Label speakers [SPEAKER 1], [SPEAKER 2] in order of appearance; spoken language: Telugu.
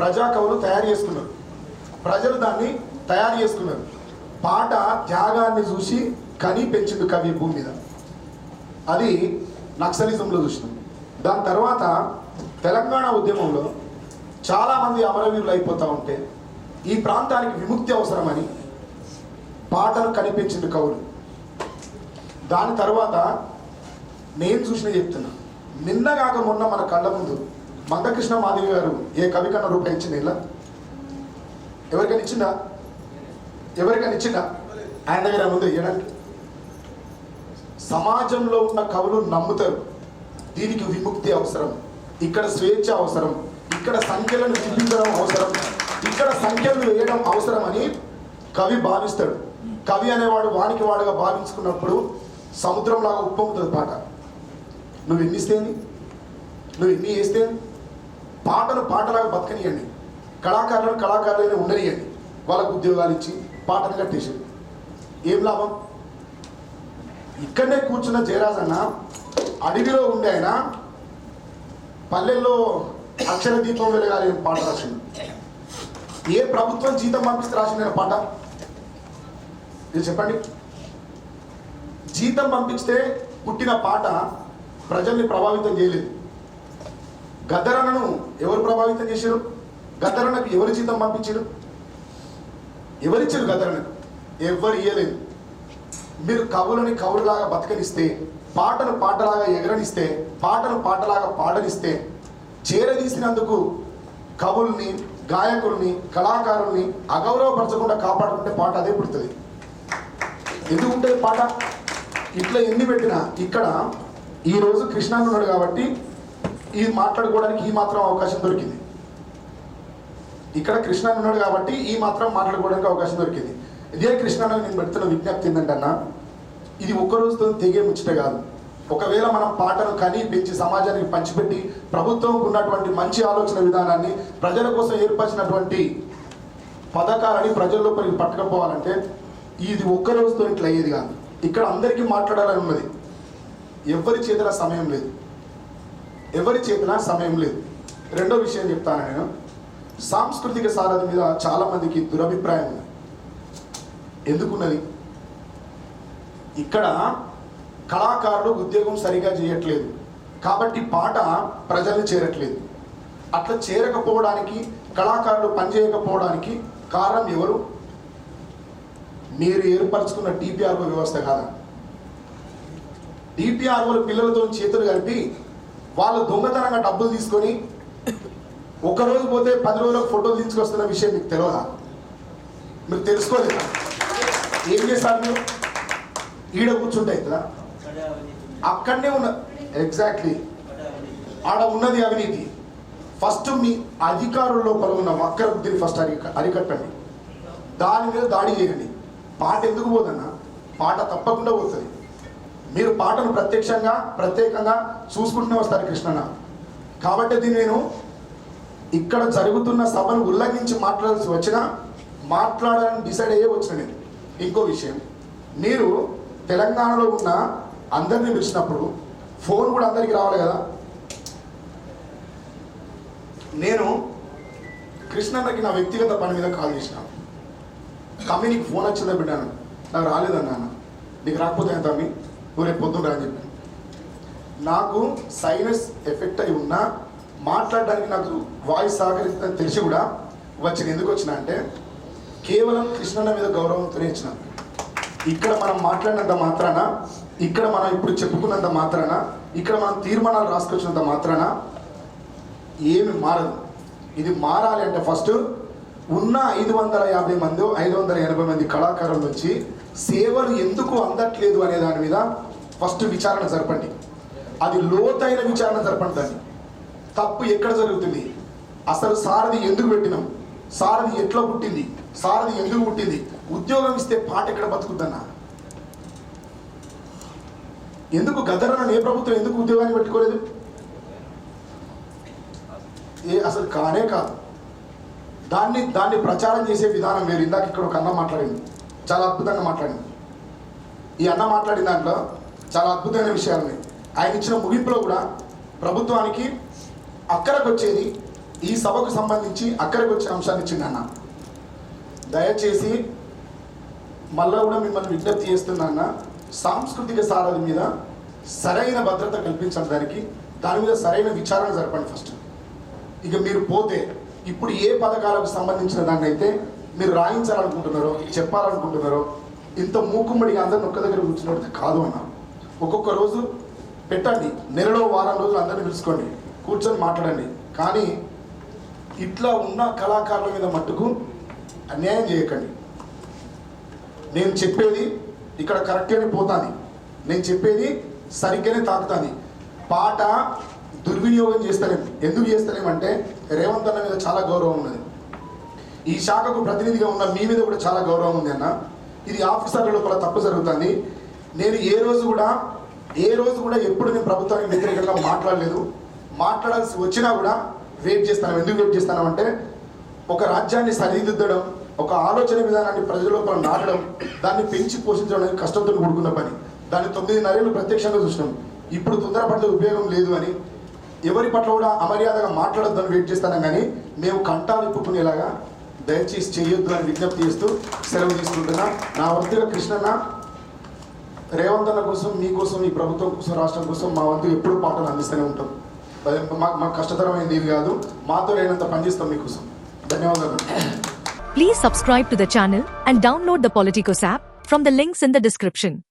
[SPEAKER 1] ప్రజా కవులు తయారు చేసుకున్నారు ప్రజలు దాన్ని తయారు చేసుకున్నారు పాట త్యాగాన్ని చూసి కని పెంచింది కవి భూమి మీద. అది నక్సలిజంలో చూసినాం. దాని తర్వాత తెలంగాణ ఉద్యమంలో చాలామంది అమరవీరులు అయిపోతూ ఉంటే ఈ ప్రాంతానికి విముక్తి అవసరమని పాటలు కనిపించింది కవులు. దాని తర్వాత నేను చూసిన చెప్తున్నా. నిన్నగాక మొన్న మన కళ్ళ ముందు మందకృష్ణ మాధవి గారు ఏ కవి కన్నా రూపాయి ఇచ్చింది ఇలా? ఎవరికైనా ఇచ్చిందా? ఎవరికైనా ఇచ్చిందా? ఆయన దగ్గర ముందు ఇవ్వడానికి సమాజంలో ఉన్న కవులు నమ్ముతారు. దీనికి విముక్తి అవసరం. ఇక్కడ స్వేచ్ఛ అవసరం. ఇక్కడ సంఖ్యలను చూపించడం అవసరం. ఇక్కడ సంఖ్యలు వేయడం అవసరం అని కవి భావిస్తాడు. కవి అనేవాడు వానికి వాడుగా భావించుకున్నప్పుడు సముద్రంలాగా ఉప్పొంగుతుంది పాట. నువ్వు ఎన్ని ఇస్తేంది నువ్వు ఎన్ని వేస్తేంది పాటను పాటలాగా బతకనియండి. కళాకారులను కళాకారులైన ఉండనియండి. వాళ్ళకు ఉద్యోగాలు ఇచ్చి పాటను కట్టేసి. ఏం లాభం? ఇక్కడనే కూర్చున్న జయరాజన్న అడవిలో ఉండే ఆయన పల్లెల్లో అక్షర దీపం వెలగాలి అని పాట రాసింది ఏ ప్రభుత్వం జీతం పంపిస్తే రాసింది పాట? ఇది చెప్పండి. జీతం పంపిస్తే పుట్టిన పాట ప్రజల్ని ప్రభావితం చేయలేదు. గద్దరన్నను ఎవరు ప్రభావితం చేశారు? గద్దరన్నకు ఎవరు జీతం పంపించారు? ఎవరిచ్చారు గద్దరన్నకు? ఎవరు ఇయ్యలేదు. మీరు కవులని కవులులాగా బతకనిస్తే పాటను పాటలాగా ఎగరనిస్తే పాటను పాటలాగా పాడనిస్తే చేరదీసినందుకు కవుల్ని గాయకుల్ని కళాకారుల్ని అగౌరవపరచకుండా కాపాడుకుంటే పాట అదే పుడుతుంది. ఎందుకు ఉంటుంది పాట? ఇట్లా ఎన్ని పెట్టినా ఇక్కడ ఈరోజు కృష్ణాన్ని ఉన్నాడు కాబట్టి ఈ మాట్లాడుకోవడానికి ఈ మాత్రం అవకాశం దొరికింది. ఇక్కడ కృష్ణ ఉన్నాడు కాబట్టి ఈ మాత్రం మాట్లాడుకోవడానికి అవకాశం దొరికింది. ఇదే కృష్ణను నేను పెడుతున్న విజ్ఞప్తి ఏంటంటే అన్న ఇది ఒక్క రోజుతో తెగే ముచ్చట కాదు. ఒకవేళ మనం పాటను కని పెంచి సమాజానికి పంచిపెట్టి ప్రభుత్వంకు ఉన్నటువంటి మంచి ఆలోచన విధానాన్ని ప్రజల కోసం ఏర్పరిచినటువంటి పథకాలని ప్రజల్లోపలికి పట్టుకపోవాలంటే ఇది ఒక్క రోజుతో ఇట్లా అయ్యేది కాదు. ఇక్కడ అందరికీ మాట్లాడాలని ఉన్నది ఎవరి చేతుల సమయం లేదు. ఎవరి చేతుల సమయం లేదు. రెండో విషయం చెప్తాను నేను. సాంస్కృతిక సారథి మీద చాలా మందికి దురభిప్రాయం ఉంది. ఎందుకున్నది? ఇక్కడ కళాకారుడు ఉద్యోగం సరిగా చేయట్లేదు. కాబట్టి పాట ప్రజల్ని చేరట్లేదు. అట్లా చేరకపోవడానికి కళాకారులు పనిచేయకపోవడానికి కారణం ఎవరు? మీరు ఏర్పరచుకున్న డిపిఆర్ఓ వ్యవస్థ కాదా? డిపిఆర్ఓలు పిల్లలతో చేతులు కలిపి వాళ్ళు దొంగతనంగా డబ్బులు తీసుకొని ఒక రోజు పోతే పది రోజులకు ఫోటోలు తీసుకొస్తున్న విషయం మీకు తెలియదా? మీరు తెలుసుకోలేదా? ఏం చేస్తారు మీరు? ఈడ కూర్చుంటే అవుతుందా? అక్కడనే ఉన్న ఎగ్జాక్ట్లీ ఆడ ఉన్నది అవినీతి. ఫస్ట్ మీ అధికారుల లోపల ఉన్న వక్ర బుద్ధిని ఫస్ట్ అరి అరికట్టండి. దాని మీద దాడి చేయండి. పాట ఎందుకు పోదన్న? పాట తప్పకుండా పోతుంది. మీరు పాటను ప్రత్యక్షంగా ప్రత్యేకంగా చూసుకుంటూనే వస్తారు కృష్ణన్న. కాబట్టి దీన్ని నేను ఇక్కడ జరుగుతున్న సభను ఉల్లంఘించి మాట్లాడాల్సి వచ్చినా మాట్లాడాలని డిసైడ్ అయ్యే వచ్చిన నేను. ఇంకో విషయం మీరు తెలంగాణలో ఉన్న అందరినీ పిలిచినప్పుడు ఫోన్ కూడా అందరికీ రావాలి కదా? నేను కృష్ణన్నకి నా వ్యక్తిగత పని మీద కాల్ చేసిన. తమ్మి నీకు ఫోన్ వచ్చిందా బిడ్డాను నాకు రాలేదన్నా. నీకు రాకపోతే ఏం తమ్మి? నువ్వు రేపు పొద్దున్న అని చెప్పి. నాకు సైనస్ ఎఫెక్ట్ అయి ఉన్నా మాట్లాడడానికి నాకు వాయిస్ సహకరిస్తుందని తెలిసి కూడా వచ్చిన ఎందుకు వచ్చిన అంటే కేవలం కృష్ణన్న మీద గౌరవంతోనే ఇచ్చిన ఇక్కడ మనం మాట్లాడినంత మాత్రాన ఇక్కడ మనం ఇప్పుడు చెప్పుకున్నంత మాత్రాన ఇక్కడ మనం తీర్మానాలు రాసుకొచ్చినంత మాత్రాన ఏమి మారదు. ఇది మారాలి అంటే ఫస్ట్ ఉన్న ఐదు వందల యాభై మంది ఐదు వందల ఎనభై మంది కళాకారుల నుంచి సేవలు ఎందుకు అందట్లేదు అనే దాని మీద ఫస్ట్ విచారణ జరపండి. అది లోతైన విచారణ జరపండి. దాన్ని తప్పు ఎక్కడ జరుగుతుంది? అసలు సారథి ఎందుకు పెట్టినాం? సారథి ఎట్లా పుట్టింది? సారథి ఎందుకు పుట్టింది? ఉద్యోగం ఇస్తే పాట ఎక్కడ బతుకుద్దన్నా? ఎందుకు గదరన్న ఏ ప్రభుత్వం ఎందుకు ఉద్యోగాన్ని పెట్టుకోలేదు? ఏ అసలు కానే కాదు. దాన్ని దాన్ని ప్రచారం చేసే విధానం వేరు. ఇందాక ఇక్కడ ఒక అన్న మాట్లాడింది చాలా అద్భుతంగా మాట్లాడింది ఈ అన్న మాట్లాడిన దాంట్లో చాలా అద్భుతమైన విషయాలు ఉన్నాయి. ఆయన ఇచ్చిన ముగింపులో కూడా ప్రభుత్వానికి అక్కరకు వచ్చేది ఈ సభకు సంబంధించి అక్కడికి వచ్చే అంశాన్ని ఇచ్చింది అన్న. దయచేసి మళ్ళా కూడా మిమ్మల్ని విజ్ఞప్తి చేస్తున్నా సాంస్కృతిక సారథి మీద సరైన భద్రత కల్పించడం దానికి దాని మీద సరైన విచారణ జరపండి ఫస్ట్ ఇక మీరు పోతే ఇప్పుడు ఏ పథకాలకు సంబంధించిన దాన్ని అయితే మీరు రాయించాలనుకుంటున్నారో చెప్పాలనుకుంటున్నారో ఇంత మూకుమ్మడిగా అందరిని ఒక్క దగ్గర కూర్చున్నట్టు కాదు అన్న. ఒక్కొక్క రోజు పెట్టండి. నెలలో వారం రోజులు అందరిని పిలుచుకోండి. కూర్చొని మాట్లాడండి. కానీ ఇట్లా ఉన్న కళాకారుల మీద మట్టుకు అన్యాయం చేయకండి. నేను చెప్పేది ఇక్కడ కరెక్ట్గానే పోతాను నేను చెప్పేది సరిగ్గానే తాకుతాను పాట దుర్వినియోగం చేస్తలేము ఎందుకు చేస్తలేమంటే రేవంత్ అన్న మీద చాలా గౌరవం ఉన్నది. ఈ శాఖకు ప్రతినిధిగా ఉన్న మీ మీద కూడా చాలా గౌరవం ఉంది అన్న. ఇది ఆఫీసర్ల లోపల తప్పు జరుగుతుంది. నేను ఏ రోజు కూడా ఏ రోజు కూడా ఎప్పుడు నేను ప్రభుత్వానికి వ్యతిరేకంగా మాట్లాడలేదు. మాట్లాడాల్సి వచ్చినా కూడా వెయిట్ చేస్తాను. ఎందుకు వెయిట్ చేస్తాను అంటే ఒక రాజ్యాన్ని సరిదిద్దడం ఒక ఆలోచన విధానాన్ని ప్రజల లోపల నాటడం దాన్ని పెంచి పోషించడం అనేది కష్టంతో కూడుకున్న పని. దాన్ని తొమ్మిది తొమ్మిదిన్నరేళ్ళు ప్రత్యక్షంగా చూసినాం. ఇప్పుడు తొందరపడితే ఉపయోగం లేదు అని ఎవరి పట్ల కూడా అమర్యాదగా మాట్లాడొద్దని వెయిట్ చేస్తాను కానీ మేము కంటాలు ఇప్పుకునేలాగా దయచేసి చేయొద్దు అని విజ్ఞప్తి చేస్తూ సెలవు తీసుకుంటున్నా. నా వృత్తిగా కృష్ణన్న రేవంత్ అన్న కోసం మీకోసం ఈ ప్రభుత్వం కోసం రాష్ట్రం కోసం మా వంతు ఎప్పుడు పాటలు అందిస్తూనే ఉంటాం మాకు మాకు కష్టతరమైనది ఇది కాదు మాతో లేనంత పనిచేస్తాం మీకోసం ధన్యవాదాలు
[SPEAKER 2] please subscribe to the channel and download the Politicos app from the links in the description